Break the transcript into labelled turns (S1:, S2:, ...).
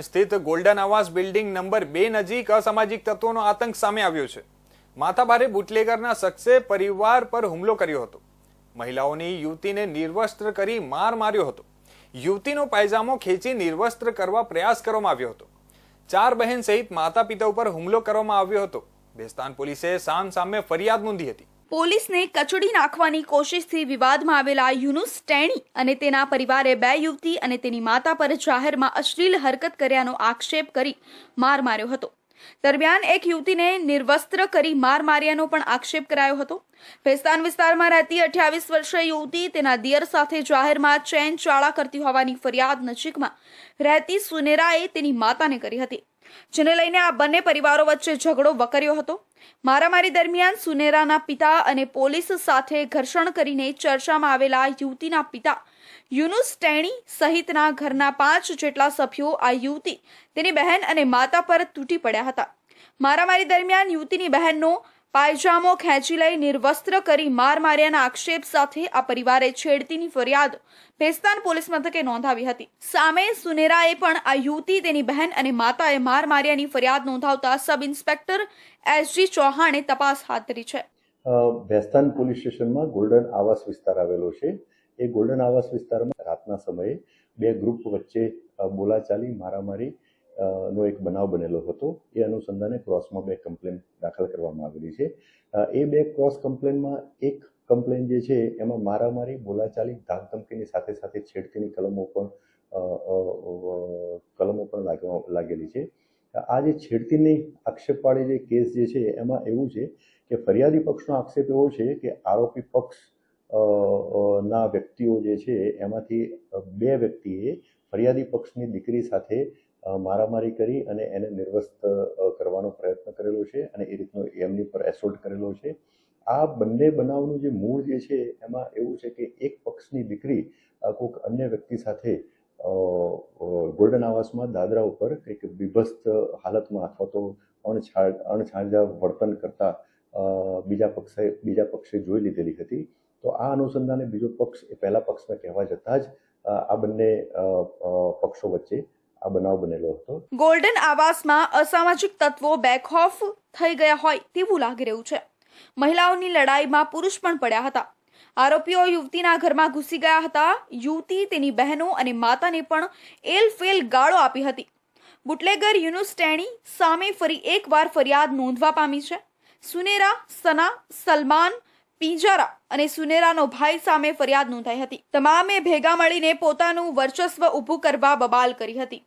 S1: સ્થિત ગોલ્ડન આવાસ building number બે નજીક અસામાજિક તત્વોનો આતંક સામે આવ્યો છે. માથાભારે બુટલેગરના શખ્સે પરિવાર પર હુમલો કર્યો હતો. મહિલાઓની યુવતીને નિર્વસ્ત્ર કરી માર માર્યો હતો. યુવતીનો પાયજામો ખેંચી નિર્વસ્ત્ર કરવા પ્રયાસ કરવામાં આવ્યો હતો. ચાર બહેન સહિત માતા પિતા ઉપર હુમલો કરવામાં આવ્યો હતો. બેસ્તાન પોલીસે સામ સામે ફરિયાદ નોંધી હતી.
S2: પોલીસને કચડી નાખવાની કોશિશથી વિવાદમાં આવેલા યુનુસ ટેણી અને તેના પરિવારે બે યુવતી અને તેની માતા પર જાહેરમાં અશ્લીલ હરકત કર્યાનો આક્ષેપ કરી માર માર્યો હતો. દરમિયાન એક યુવતીને નિર્વસ્ત્ર કરી માર માર્યાનો પણ આક્ષેપ કરાયો હતો. ભેસ્તાન વિસ્તારમાં રહેતી અઠ્યાવીસ વર્ષીય યુવતી તેના દિયર સાથે જાહેરમાં ચેન ચાળા કરતી હોવાની ફરિયાદ નજીકમાં રહેતી સુનેરાએ તેની માતાને કરી હતી. જેને લઈને આ બંને પરિવારો વચ્ચે ઝઘડો વકર્યો હતો. મારામારી દરમિયાન સુનેરાના પિતા અને પોલીસ સાથે ઘર્ષણ કરીને ચર્ચામાં આવેલા યુવતીના પિતા યુનુસ ટેણી સહિતના ઘરના પાંચ જેટલા સભ્યો આ યુવતી તેની બહેન અને માતા પર તૂટી પડ્યા હતા. મારામારી દરમિયાન યુવતીની બહેનનો પાયજામો ખેંચી લઈ નિર્વસ્ત્ર કરી માર માર્યાના આક્ષેપ સાથે આ પરિવારે છેડતીની ફરિયાદ ભેસ્તાન પોલીસ મથકે નોંધાવી હતી. સામે સુનેરાએ પણ આ યુવતી, તેની બહેન અને માતાએ માર માર્યાની ફરિયાદ નોંધાવતા સબ ઇન્સ્પેક્ટર એસજી ચૌહાણે તપાસ હાથ ધરી છે.
S3: ભેસ્તાન પોલીસ સ્ટેશનમાં ગોલ્ડન આવાસ વિસ્તાર આવેલો છે. એ ગોલ્ડન આવાસ વિસ્તારમાં રાતના સમયે બે ગ્રુપ વચ્ચે બોલાચાલી, મારામારી નો એક બનાવ બનેલો હતો. એ અનુસંધાને ક્રોસમાં બે કમ્પ્લેન દાખલ કરવામાં આવેલી છે. એ બે ક્રોસ કમ્પ્લેનમાં એક કમ્પ્લેન જે છે, એમાં મારામારી, બોલાચાલી, ધાકધમકીની સાથે સાથે છેડતીની કલમો પણ કલમો પણ લાગેલી છે. આ જે છેડતીની આક્ષેપવાળી જે કેસ જે છે, એમાં એવું છે કે ફરિયાદી પક્ષનો આક્ષેપ એવો છે કે આરોપી પક્ષ ના વ્યક્તિઓ જે છે, એમાંથી બે વ્યક્તિએ ફરિયાદી પક્ષની દીકરી સાથે મારામારી કરી અને એને નિર્વસ્ત કરવાનો પ્રયત્ન કરેલો છે અને એ રીતનો એમની પર એસોલ્ટ કરેલો છે. આ બંને બનાવનું જે મૂળ જે છે, એમાં એવું છે કે એક પક્ષની દીકરી કોઈક અન્ય વ્યક્તિ સાથે ગોલ્ડન આવાસમાં દાદરા ઉપર કંઈક બીભત્સ હાલતમાં અથવા તો અણછાળ અણછાંજા વર્તન કરતા બીજા પક્ષે બીજા પક્ષે જોઈ લીધેલી હતી. તો આ અનુસંધાને બીજો પક્ષ, એ પહેલા પક્ષને કહેવા જતાં જ આ બંને પક્ષો વચ્ચે આ બનાવ બનેલો હતો.
S2: ગોલ્ડન આવાસમાં અસામાજિક તત્વો બેખોફ થઈ ગયા હોય તેવું લાગી રહ્યું છે. મહિલાઓની લડાઈમાં પુરુષ પણ પડ્યા હતા. આરોપીઓ યુવતીના ઘરમાં ઘૂસી ગયા હતા. યુવતી તેની બહેનો અને માતાને પણ એલફેલ ગાળો આપી હતી. બુટલેગર યુનુસ ટેણી સામે ફરી એકવાર ફરિયાદ નોંધવા પામી છે. સુનેરા, સના, સલમાન પિંજારા અને સુનેરાનો ભાઈ સામે ફરિયાદ નોંધાઈ હતી. તમામે ભેગા મળીને પોતાનું વર્ચસ્વ ઊભું કરવા બબાલ કરી હતી.